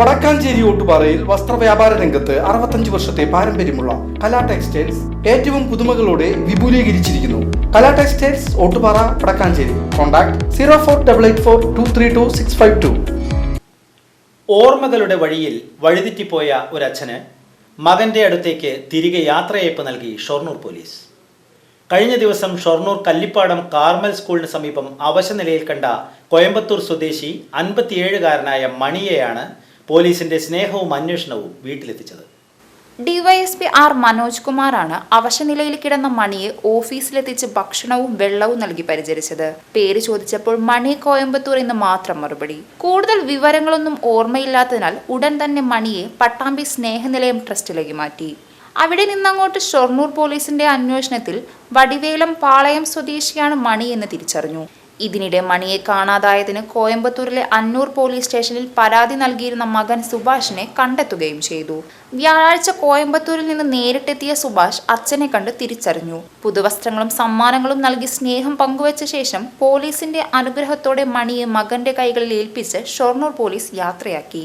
വടക്കാഞ്ചേരി ഓട്ടുപാറയിൽ വസ്ത്രവ്യാപാര രംഗത്ത് അറുപത്തഞ്ച് വർഷത്തെ പാരമ്പര്യമുള്ള കലാ ടെക്സ്റ്റൈൽസ് ഏറ്റവും പുതുമകളോടെ വിപുലീകരിച്ചിരിക്കുന്നു. Kala textiles Ottupara Vadakkanchery. Contact zero four double eight four two three two six five two. ഓർമ്മകളുടെ വഴിയിൽ വഴിതെറ്റിപ്പോയ ഒരച്ഛന് മകന്റെ അടുത്തേക്ക് തിരികെ യാത്രയയപ്പ് നൽകി ഷൊർണൂർ പോലീസ്. കഴിഞ്ഞ ദിവസം ഷൊർണൂർ കല്ലിപ്പാടം കാർമൽ സ്കൂളിന് സമീപം അവശനിലയിൽ കണ്ട കോയമ്പത്തൂർ സ്വദേശി അൻപത്തിയേഴുകാരനായ മണിയെയാണ് പോലീസിന്റെ സ്നേഹവും അന്വേഷണവും വീട്ടിലെത്തിച്ചത്. ഡിവൈഎസ്പി ആർ മനോജ് കുമാറാണ് അവശനിലയിൽ കിടന്ന മണിയെ ഓഫീസിലെത്തിച്ച് ഭക്ഷണവും വെള്ളവും നൽകി പരിചരിച്ചത്. പേര് ചോദിച്ചപ്പോൾ മണി കോയമ്പത്തൂർ എന്ന് മാത്രം മറുപടി. കൂടുതൽ വിവരങ്ങളൊന്നും ഓർമ്മയില്ലാത്തതിനാൽ ഉടൻ തന്നെ മണിയെ പട്ടാമ്പി സ്നേഹനിലയം ട്രസ്റ്റിലേക്ക് മാറ്റി. അവിടെ നിന്നങ്ങോട്ട് ഷൊർണൂർ പോലീസിന്റെ അന്വേഷണത്തിൽ വടിവേലം പാളയം സ്വദേശിയാണ് മണി എന്ന് തിരിച്ചറിഞ്ഞു. ഇതിനിടെ മണിയെ കാണാതായതിന് കോയമ്പത്തൂരിലെ അന്നൂർ പോലീസ് സ്റ്റേഷനിൽ പരാതി നൽകിയിരുന്ന മകൻ സുഭാഷിനെ കണ്ടെത്തുകയും ചെയ്തു. വ്യാഴാഴ്ച കോയമ്പത്തൂരിൽ നിന്ന് നേരിട്ടെത്തിയ സുഭാഷ് അച്ഛനെ കണ്ട് തിരിച്ചറിഞ്ഞു. പുതുവസ്ത്രങ്ങളും സമ്മാനങ്ങളും നൽകി സ്നേഹം പങ്കുവച്ച ശേഷം പോലീസിന്റെ അനുഗ്രഹത്തോടെ മണിയെ മകന്റെ കൈകളിൽ ഏൽപ്പിച്ച് ഷൊർണൂർ പോലീസ് യാത്രയാക്കി.